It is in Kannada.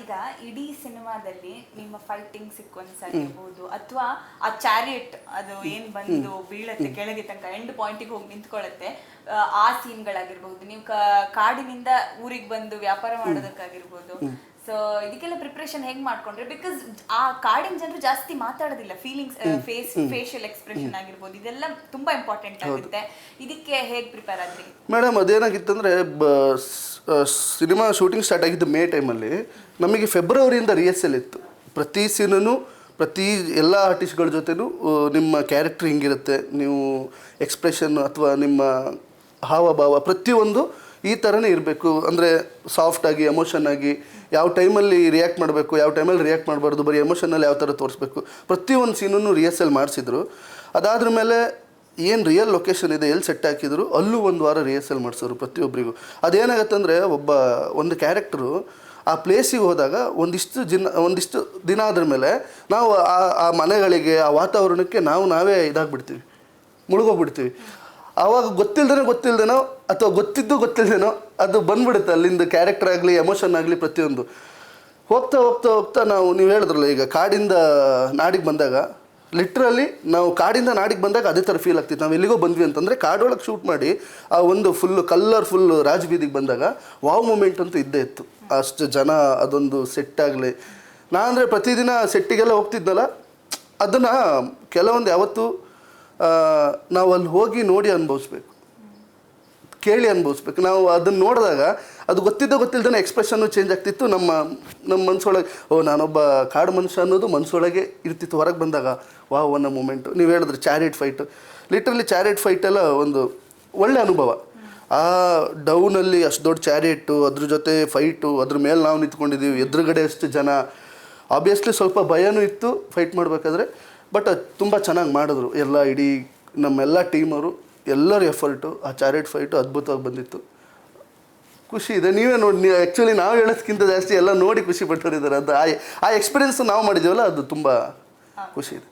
ಈಗ ಇಡೀ ಸಿನಿಮಾದಲ್ಲಿ ನಿಮ್ಮ ಫೈಟಿಂಗ್ ಸೀಕ್ವೆನ್ಸ್ ಆಗಿರ್ಬೋದು ಅಥವಾ ಆ ಚಾರಿಯಟ್ ಅದು ಏನ್ ಬಂದು ಬೀಳತ್ತೆ ಕೆಳಗೆ ತನಕ ಎಂಡ್ ಪಾಯಿಂಟಿಗೆ ಹೋಗಿ ನಿಂತ್ಕೊಳ್ಳುತ್ತೆ ಆ, ಸೀನ್ಗಳಾಗಿರ್ಬಹುದು ನೀವು ಕಾಡಿನಿಂದ ಊರಿಗೆ ಬಂದು ವ್ಯಾಪಾರ ಮಾಡೋದಕ್ಕಾಗಿರ್ಬೋದು. ಸೊ ಇದಕ್ಕೆಲ್ಲ ಪ್ರಿಪ್ರೇಷನ್ ಹೆಂಗ್ ಮಾಡ್ಕೊಂಡ್ರೆ ಬಿಕಾಸ್ ಆ ಕಾಡಿನ ಜನರು ಜಾಸ್ತಿ ಮಾತಾಡೋದಿಲ್ಲ ಫೀಲಿಂಗ್ಸ್ ಫೇಸ್ ಫೇಶಿಯಲ್ ಎಕ್ಸ್ಪ್ರೆಷನ್ ಆಗಿರ್ಬೋದು ಇದೆಲ್ಲ ತುಂಬಾ ಇಂಪಾರ್ಟೆಂಟ್ ಆಗುತ್ತೆ. ಇದಕ್ಕೆ ಹೇಗ್ ಪ್ರಿಪೇರ್ ಆದ್ರಿ? ಮೇಡಮ್ ಅದೇನಾಗಿತ್ತಂದ್ರೆ ಸಿನಿಮಾ ಶೂಟಿಂಗ್ ಸ್ಟಾರ್ಟ್ ಆಗಿದ್ದು ಮೇ ಟೈಮಲ್ಲಿ ನಮಗೆ ಫೆಬ್ರವರಿಯಿಂದ ರಿಹರ್ಸಲ್ ಇತ್ತು. ಪ್ರತಿ ಸೀನೂ ಪ್ರತಿ ಎಲ್ಲ ಆರ್ಟಿಸ್ಟ್ಗಳ ಜೊತೆನೂ ನಿಮ್ಮ ಕ್ಯಾರೆಕ್ಟರ್ ಹಿಂಗಿರುತ್ತೆ, ನೀವು ಎಕ್ಸ್ಪ್ರೆಷನ್ ಅಥವಾ ನಿಮ್ಮ ಹಾವಭಾವ ಪ್ರತಿಯೊಂದು ಈ ಥರನೇ ಇರಬೇಕು. ಅಂದರೆ ಸಾಫ್ಟಾಗಿ ಎಮೋಷನ್ ಆಗಿ, ಯಾವ ಟೈಮಲ್ಲಿ ರಿಯಾಕ್ಟ್ ಮಾಡಬೇಕು, ಯಾವ ಟೈಮಲ್ಲಿ ರಿಯಾಕ್ಟ್ ಮಾಡಬಾರ್ದು, ಬರೀ ಎಮೋಷನಲ್ಲಿ ಯಾವ ಥರ ತೋರಿಸ್ಬೇಕು, ಪ್ರತಿಯೊಂದು ಸೀನನ್ನು ರಿಹರ್ಸಲ್ ಮಾಡಿಸಿದ್ರು. ಅದಾದ್ರ ಮೇಲೆ ಏನು ರಿಯಲ್ ಲೊಕೇಶನ್ ಇದೆ, ಎಲ್ಲಿ ಸೆಟ್ ಹಾಕಿದ್ರು, ಅಲ್ಲೂ ಒಂದು ವಾರ ರಿಹರ್ಸಲ್ ಮಾಡಿಸೋರು ಪ್ರತಿಯೊಬ್ಬರಿಗೂ ಅದೇನಾಗತ್ತಂದರೆ, ಒಬ್ಬ, ಒಂದು ಕ್ಯಾರೆಕ್ಟ್ರು ಆ ಪ್ಲೇಸಿಗೆ ಹೋದಾಗ ಒಂದಿಷ್ಟು ದಿನ ಒಂದಿಷ್ಟು ದಿನ ಆದ್ರ ಮೇಲೆ ನಾವು ಆ ಆ ಮನೆಗಳಿಗೆ, ಆ ವಾತಾವರಣಕ್ಕೆ ನಾವು ನಾವೇ ಇದಾಗ್ಬಿಡ್ತೀವಿ. ಮುಳುಗೋಗ್ಬಿಡ್ತೀವಿ. ಆವಾಗ ಗೊತ್ತಿಲ್ದೇನೋ ಗೊತ್ತಿಲ್ಲದೇನೋ ಅಥವಾ ಗೊತ್ತಿದ್ದು ಗೊತ್ತಿಲ್ಲದೇನೋ ಅದು ಬಂದ್ಬಿಡುತ್ತೆ ಅಲ್ಲಿಂದ ಕ್ಯಾರೆಕ್ಟರ್ ಆಗಲಿ ಎಮೋಷನ್ ಆಗಲಿ ಪ್ರತಿಯೊಂದು. ಹೋಗ್ತಾ ಹೋಗ್ತಾ ಹೋಗ್ತಾ ನಾವು, ನೀವು ಹೇಳಿದ್ರಲ್ಲ, ಈಗ ಕಾಡಿಂದ ನಾಡಿಗೆ ಬಂದಾಗ ಲಿಟ್ರಲಿ ನಾವು ಕಾಡಿಂದ ನಾಡಿಗೆ ಬಂದಾಗ ಅದೇ ಥರ ಫೀಲ್ ಆಗ್ತಿತ್ತು. ನಾವು ಎಲ್ಲಿಗೋ ಬಂದ್ವಿ ಅಂತಂದರೆ ಕಾಡೊಳಗೆ ಶೂಟ್ ಮಾಡಿ ಆ ಒಂದು ಫುಲ್ ಕಲರ್ಫುಲ್ ಫುಲ್ಲು ರಾಜಬೀದಿಗೆ ಬಂದಾಗ ವಾವ್ ಮೂಮೆಂಟ್ ಅಂತೂ ಇದ್ದೇ ಇತ್ತು. ಅಷ್ಟು ಜನ ಅದೊಂದು ಸೆಟ್ ಆಗಲಿ. ನಾ ಅಂದರೆ ಪ್ರತಿದಿನ ಸೆಟ್ಟಿಗೆಲ್ಲ ಹೋಗ್ತಿದ್ನಲ್ಲ, ಅದನ್ನು ಕೆಲವೊಂದು ಯಾವತ್ತು ನಾವು ಅಲ್ಲಿ ಹೋಗಿ ನೋಡಿ ಅನುಭವಿಸ್ಬೇಕು. ಕೇಳಿ ಅನುಭವಿಸ್ಬೇಕು. ನಾವು ಅದನ್ನು ನೋಡಿದಾಗ ಅದು ಗೊತ್ತಿದ್ದ ಗೊತ್ತಿಲ್ಲದೇ ಎಕ್ಸ್ಪ್ರೆಷನ್ನು ಚೇಂಜ್ ಆಗ್ತಿತ್ತು. ನಮ್ಮ ನಮ್ಮ ಮನಸ್ಸೊಳಗೆ ಓ, ನಾನೊಬ್ಬ ಕಾಡು ಮನುಷ್ಯ ಅನ್ನೋದು ಮನಸ್ಸೊಳಗೆ ಇರ್ತಿತ್ತು. ಹೊರಗೆ ಬಂದಾಗ, ವಾವ್, ಅನ್ನೋ ಮೂಮೆಂಟು ನೀವು ಹೇಳಿದ್ರೆ ಚಾರಿಟ್ ಫೈಟು ಲಿಟ್ರಲಿ ಚಾರಿಟ್ ಫೈಟೆಲ್ಲ ಒಂದು ಒಳ್ಳೆ ಅನುಭವ. ಆ ಡೌನಲ್ಲಿ ಅಷ್ಟು ದೊಡ್ಡ ಚಾರಿಟ್ಟು ಅದ್ರ ಜೊತೆ ಫೈಟು ಅದ್ರ ಮೇಲೆ ನಾವು ನಿಂತ್ಕೊಂಡಿದ್ದೀವಿ ಎದುರುಗಡೆ ಅಷ್ಟು ಜನ. ಆಬ್ವಿಯಸ್ಲಿ ಸ್ವಲ್ಪ ಭಯನೂ ಇತ್ತು ಫೈಟ್ ಮಾಡಬೇಕಾದ್ರೆ. ಬಟ್ ತುಂಬ ಚೆನ್ನಾಗಿ ಮಾಡಿದ್ರು. ಎಲ್ಲ ಇಡೀ ನಮ್ಮೆಲ್ಲ ಟೀಮವರು ಎಲ್ಲರ ಎಫರ್ಟು ಆ ಚಾರಿಟ್ ಫೈಟು ಅದ್ಭುತವಾಗಿ ಬಂದಿತ್ತು. ಖುಷಿ ಇದೆ. ನೀವೇ ನೋಡಿ ನೀವು ಆ್ಯಕ್ಚುಲಿ ನಾವು ಹೇಳೋದಕ್ಕಿಂತ ಜಾಸ್ತಿ ಎಲ್ಲ ನೋಡಿ ಖುಷಿ ಪಟ್ಟವರಿದ್ದಾರೆ ಅದು ಆ ಆ ಎಕ್ಸ್ಪೀರಿಯನ್ಸ್ ನಾವು ಮಾಡಿದ್ದೀವಲ್ಲ ಅದು ತುಂಬ ಖುಷಿ ಇದೆ.